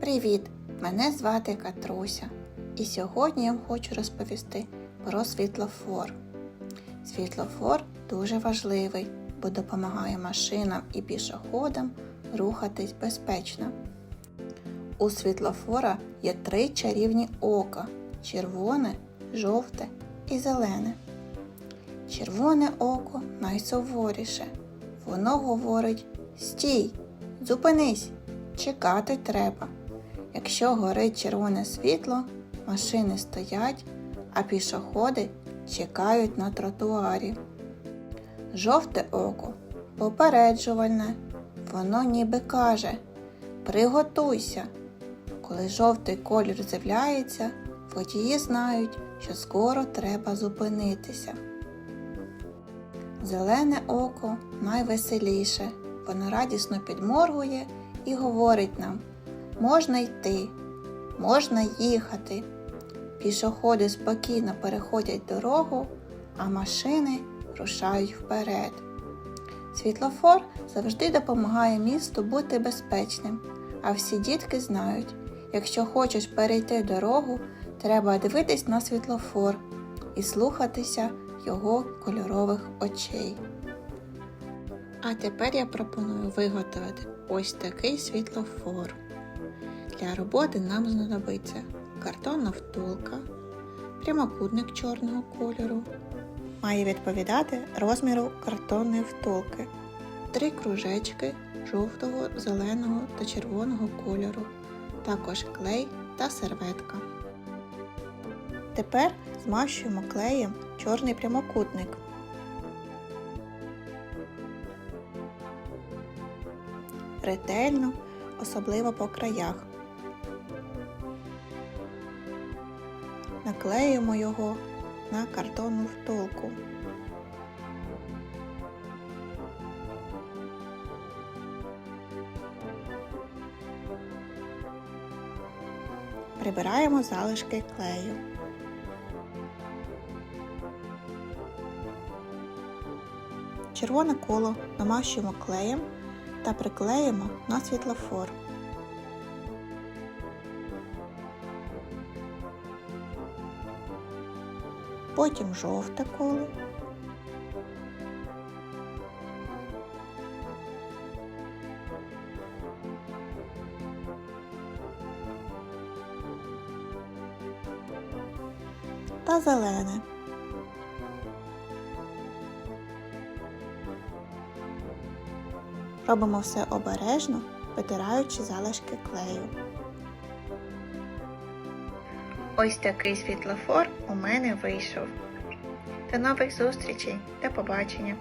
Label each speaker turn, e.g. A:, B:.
A: Привіт! Мене звати Катруся, і сьогодні я вам хочу розповісти про світлофор. Світлофор дуже важливий, бо допомагає машинам і пішоходам рухатись безпечно. У світлофора є три чарівні ока червоне, жовте і зелене. Червоне око найсуворіше. Воно говорить Стій, зупинись, чекати треба. Якщо горить червоне світло, машини стоять, а пішоходи чекають на тротуарі. Жовте око попереджувальне. Воно ніби каже Приготуйся. Коли жовтий колір з'являється, водії знають, що скоро треба зупинитися. Зелене око найвеселіше. Воно радісно підморгує і говорить нам можна йти, можна їхати. Пішоходи спокійно переходять дорогу, а машини рушають вперед. Світлофор завжди допомагає місту бути безпечним, а всі дітки знають, якщо хочеш перейти дорогу, треба дивитись на світлофор і слухатися його кольорових очей. А тепер я пропоную виготовити ось такий світлофор. Для роботи нам знадобиться картонна втулка, прямокутник чорного кольору. Має відповідати розміру картонної втулки, три кружечки жовтого, зеленого та червоного кольору, також клей та серветка. Тепер змащуємо клеєм чорний прямокутник. Ретельно, особливо по краях. Наклеїмо його на картонну втулку. Прибираємо залишки клею. Червоне коло намащуємо клеєм та приклеїмо на світлофор. Потім жовте коло. Та зелене. Робимо все обережно, витираючи залишки клею. Ось такий світлофор у мене вийшов. До нових зустрічей, до побачення!